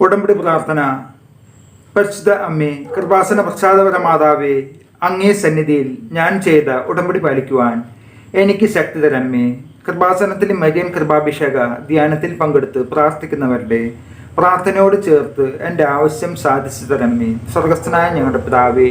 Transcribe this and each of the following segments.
ഉടമ്പടി പ്രാർത്ഥന പരിശുദ്ധ അമ്മേ കൃപാസന പ്രസാദപര മാതാവേ അങ്ങേ സന്നിധിയിൽ ഞാൻ ചെയ്ത ഉടമ്പടി പാലിക്കുവാൻ എനിക്ക് ശക്തി തരമ്മേ കൃപാസനത്തിൽ മരിയൻ കൃപാഭിഷേക ധ്യാനത്തിൽ പങ്കെടുത്ത് പ്രാർത്ഥിക്കുന്നവരുടെ പ്രാർത്ഥനയോട് ചേർത്ത് എന്റെ ആവശ്യം സാധിച്ചു തരമ്മേ സ്വർഗസ്ഥനായ ഞങ്ങളുടെ പിതാവേ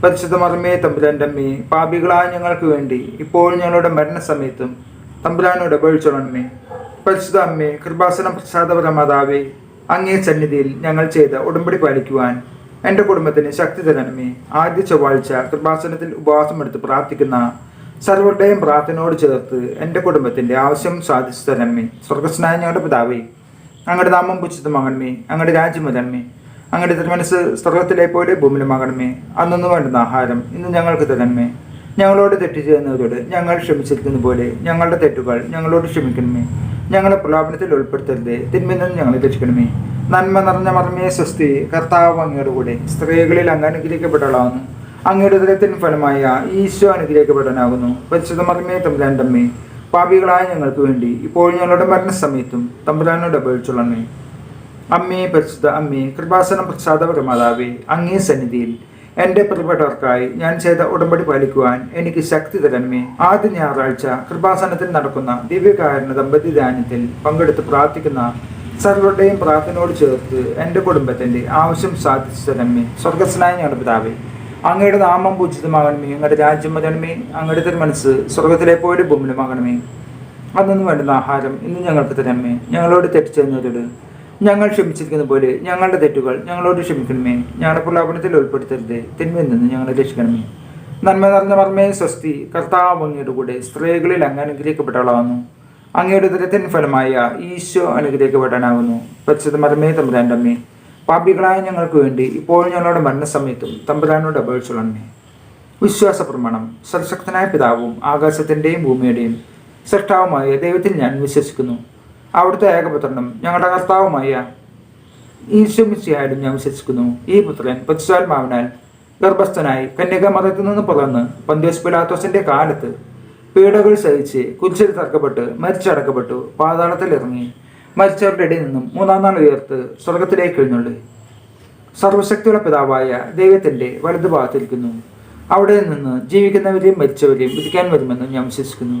പരിശുദ്ധ മർമ്മേ തമ്പുരാന്റെ അമ്മേ പാപികളായ ഞങ്ങൾക്ക് വേണ്ടി ഇപ്പോൾ ഞങ്ങളുടെ മരണസമയത്തും തമ്പുരാനോട് അപേക്ഷിച്ചോളണമേ. പരിശുദ്ധ അമ്മേ കൃപാസനം പ്രസാദപര മാതാവേ അങ്ങേ സന്നിധിയിൽ ഞങ്ങൾ ചെയ്ത ഉടമ്പടി പാലിക്കുവാൻ എന്റെ കുടുംബത്തിന് ശക്തി തരണമേ. ആദ്യ ചൊവ്വാഴ്ച കൃപാസനത്തിൽ ഉപവാസമെടുത്ത് പ്രാർത്ഥിക്കുന്ന സർവരുടെയും പ്രാർത്ഥനയോട് ചേർത്ത് എന്റെ കുടുംബത്തിന്റെ ആവശ്യം സാധിച്ചു തരണമേ. സ്വർഗസ്നായ ഞങ്ങളുടെ പിതാവേ അങ്ങയുടെ നാമം പുച്ഛിതമാകണമേ രാജ്യം വരണമേ. അങ്ങയുടെ തിരുമനസ് സ്വർഗത്തിലെ പോലെ ഭൂമിലുമാകണമേ അന്നൊന്നു വേണ്ടുന്ന ആഹാരം ഇന്ന് ഞങ്ങൾക്ക് തരണമേ. ഞങ്ങളോട് തെറ്റ് ചെയ്യുന്നവരോട് ഞങ്ങൾ ക്ഷമിച്ചിരിക്കുന്ന പോലെ ഞങ്ങളുടെ തെറ്റുകൾ ഞങ്ങളോട് ക്ഷമിക്കണമേ. ഞങ്ങളെ പ്രലോഭനത്തിൽ ഉൾപ്പെടുത്തരുത്. തിന്മയിൽ നിന്ന് ഞങ്ങളെ രക്ഷിക്കണമേ. നന്മ നിറഞ്ഞ മർമ്മയെ സ്വസ്തി കർത്താവ് അങ്ങയുടെ കൂടെ സ്ത്രീകളിൽ അങ്ങ് അങ്ങയുടെ ഉദരത്തിന് ഫലമായ ഈശോ അനുഗ്രഹിക്കപ്പെടാനാകുന്നു പരിശുദ്ധ മർമ്മയെ തമ്പുരാന്റമ്മേ പാപികളായ ഞങ്ങൾക്ക് വേണ്ടി ഇപ്പോൾ ഞങ്ങളുടെ മരണസമയത്തും തമ്പുരാനോട് അപേക്ഷിച്ചുള്ളണമേ. അമ്മേ പരിശുദ്ധ അമ്മേ കൃപാസനം പ്രസാദപര മാതാവേ അങ്ങേ സന്നിധിയിൽ എന്റെ പ്രിയപ്പെട്ടവർക്കായി ഞാൻ ചെയ്ത ഉടമ്പടി പാലിക്കുവാൻ എനിക്ക് ശക്തി തരണമേ. ആദ്യ ഞായറാഴ്ച കൃപാസനത്തിൽ നടക്കുന്ന ദിവ്യകാരണ ദമ്പതി ധ്യാനത്തിൽ പങ്കെടുത്ത് പ്രാർത്ഥിക്കുന്ന സർവരുടെയും പ്രാർത്ഥനയോട് ചേർത്ത് എന്റെ കുടുംബത്തിന്റെ ആവശ്യം സാധിച്ചു തരണമേ. സ്വർഗസ്നായ ഞങ്ങളുടെ പിതാവേ അങ്ങയുടെ നാമം പൂജിതമാകണമേ. അങ്ങയുടെ രാജ്യം വരണമേ. അങ്ങയുടെ തിരുമനസ് സ്വർഗത്തിലെ പോലെ ഭൂമിലുമാകണമേ അന്നു വേണ്ടുന്ന ആഹാരം ഇന്ന് ഞങ്ങൾക്ക് തരണമേ. ഞങ്ങളോട് തെറ്റ് ചെയ്യുന്നവരോട് ഞങ്ങൾ ക്ഷമിച്ചിരിക്കുന്ന പോലെ ഞങ്ങളുടെ തെറ്റുകൾ ഞങ്ങളോട് ക്ഷമിക്കണമേ. ഞങ്ങളുടെ പ്രലാപനത്തിൽ ഉൾപ്പെടുത്തരുത്. തിന്മയിൽ നിന്ന് ഞങ്ങളെ രക്ഷിക്കണമേ. നന്മ നിറഞ്ഞ മർമ്മേ സ്വസ്തി കർത്താവ് അങ്ങയുടെ കൂടെ സ്ത്രീകളിൽ അങ്ങ് അനുഗ്രഹിക്കപ്പെട്ടവളാകുന്നു അങ്ങയുടെ ദുരത്തിന് ഫലമായ ഈശോ അനുഗ്രഹിക്കപ്പെടാനാകുന്നു പരിശുദ്ധ മർമ്മേ തമ്പുരാന്റെ അമ്മേ പാപികളായ ഞങ്ങൾക്ക് വേണ്ടി ഇപ്പോൾ ഞങ്ങളുടെ മരണസമയത്തും തമ്പുരാനോട് അപേക്ഷിച്ചുള്ളണമേ വിശ്വാസ പ്രമാണം സർശക്തനായ പിതാവും ആകാശത്തിന്റെയും ഭൂമിയുടെയും സൃഷ്ടാവുമായ ദൈവത്തിൽ ഞാൻ വിശ്വസിക്കുന്നു. അവിടുത്തെ ഏകപുത്രനും ഞങ്ങളുടെ കർത്താവുമായ ഈശ്വമിശിയായാലും ഞാൻ വിശ്വസിക്കുന്നു. ഈ പുത്രൻ പച്ചുസാത്മാവിനാൽ ഗർഭസ്ഥനായി കന്യകമതത്തിൽ നിന്ന് പുറന്ന് പന്ത്യോസ് പിലാത്തോസിന്റെ കാലത്ത് പീഡകൾ സഹിച്ച് കുരിശിൽ തറക്കപ്പെട്ട് മരിച്ചടക്കപ്പെട്ടു പാതാളത്തിൽ ഇറങ്ങി മരിച്ചവരുടെ ഇടയിൽ നിന്നും മൂന്നാം നാൾ ഉയർത്ത് സ്വർഗത്തിലേക്ക് എഴുന്നള്ളി. സർവശക്തിയുള്ള പിതാവായ ദൈവത്തിന്റെ വലതുഭാഗത്തിരിക്കുന്നു അവിടെ നിന്ന് ജീവിക്കുന്നവരെയും മരിച്ചവരെയും വിധിക്കാൻ വരുമെന്ന് ഞാൻ വിശ്വസിക്കുന്നു.